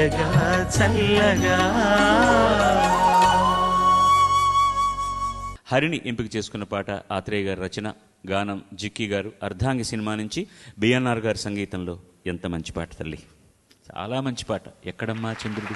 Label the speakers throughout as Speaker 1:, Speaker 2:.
Speaker 1: తీయగా చల్లగా.
Speaker 2: హరిని ఎంపిక చేసుకున్న పాట ఆత్రేయ గారి రచన గానం జిక్కీ గారు. అర్ధాంగి సినిమా నుంచి బిఎన్ఆర్ గారి సంగీతంలో ఎంత మంచి పాట తల్లి? చాలా మంచి పాట. ఎక్కడమ్మా చంద్రుడు?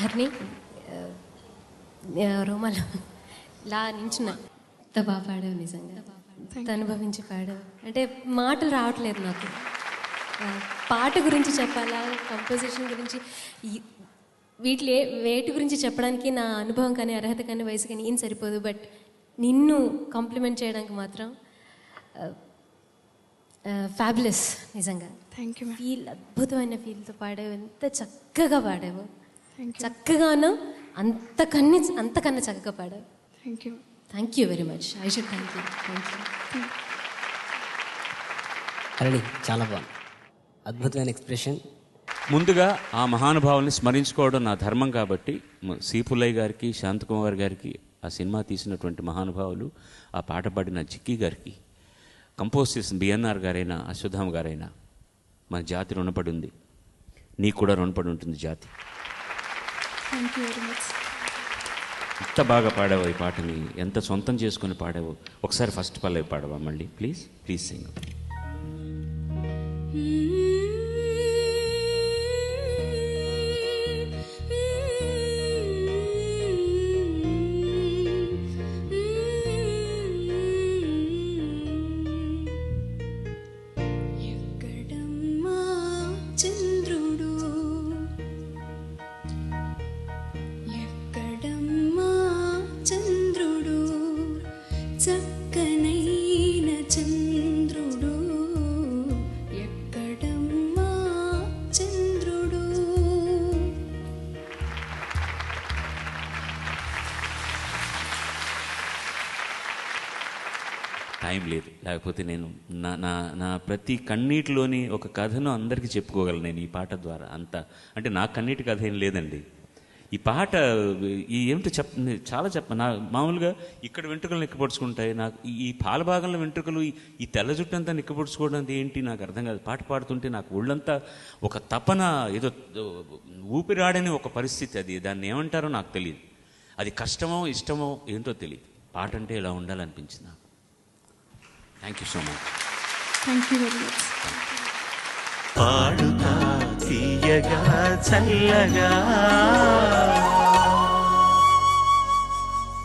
Speaker 3: హర్ని రోమాలో లా నించున్నా. ఎంత బాగా పాడావు నిజంగా. అనుభవించి పాడావు అంటే మాటలు రావట్లేదు నాకు. పాట గురించి చెప్పాలా కంపోజిషన్ గురించి? వీటిలో వేటి గురించి చెప్పడానికి నా అనుభవం కానీ అర్హత కానీ వయసు కానీ ఏం సరిపోదు. బట్ నిన్ను కాంప్లిమెంట్ చేయడానికి మాత్రం ఫ్యాబులస్ నిజంగా.
Speaker 4: థ్యాంక్ యూ
Speaker 3: ఫీల్ అద్భుతమైన ఫీల్తో పాడావు. ఎంత చక్కగా పాడావు. చక్కగాను అంతకన్నా అంతకన్నా చక్కగా పాడావు.
Speaker 4: Thank you
Speaker 3: thank you very much I should thank you thank you
Speaker 5: Harini చాలా బాగుంది. అద్భుతమైన ఎక్స్ప్రెషన్.
Speaker 2: ముందుగా ఆ మహానుభావుల్ని స్మరించుకోవడం నా ధర్మం కాబట్టి మ- సి పుల్లయ్య గారికి శాంతకుమార్ గారికి ఆ సినిమా తీసినటువంటి మహానుభావులు ఆ పాట పాడిన చిక్కీ గారికి కంపోజ్ చేసిన బిఎన్ఆర్ గారైనా అశ్వత్థామ గారైనా మన జాతి రుణపడి ఉంది. నీకు కూడా రుణపడి ఉంటుంది జాతి.
Speaker 4: థ్యాంక్ యూ వెరీ మచ్
Speaker 2: ఎంత బాగా పాడావు ఈ పాటని ఎంత సొంతం చేసుకొని పాడావు. ఒకసారి ఫస్ట్ పల్లవి పాడవా మళ్ళీ? ప్లీజ్ ప్లీజ్ సింగ్
Speaker 6: టైం లేదు. లేకపోతే నేను నా నా నా ప్రతి కన్నీటిలోని ఒక కథను అందరికీ చెప్పుకోగలను నేను ఈ పాట ద్వారా. అంత అంటే నా కన్నీటి కథ ఏం లేదండి. ఈ పాట ఈ ఏమిటో చెప్ చాలా చెప్ప నా మామూలుగా ఇక్కడ వెంట్రుకలు నిక్కపొడుచుకుంటాయి నాకు ఈ- పాల భాగంలో వెంట్రుకలు ఈ- తెల్ల జుట్టు అంతా నిక్కపొడుచుకోవడం ఏంటి? నాకు అర్థం కాదు. పాట పాడుతుంటే నాకు ఒళ్ళంతా ఒక తపన ఏదో ఊపిరాడని ఒక పరిస్థితి అది. దాన్ని ఏమంటారో నాకు తెలియదు అది కష్టమో ఇష్టమో ఏంటో తెలియదు పాట అంటే ఇలా ఉండాలనిపించింది నాకు. Thank you so much
Speaker 4: thank you very much
Speaker 1: పాడుతా తీయగా చల్లగా.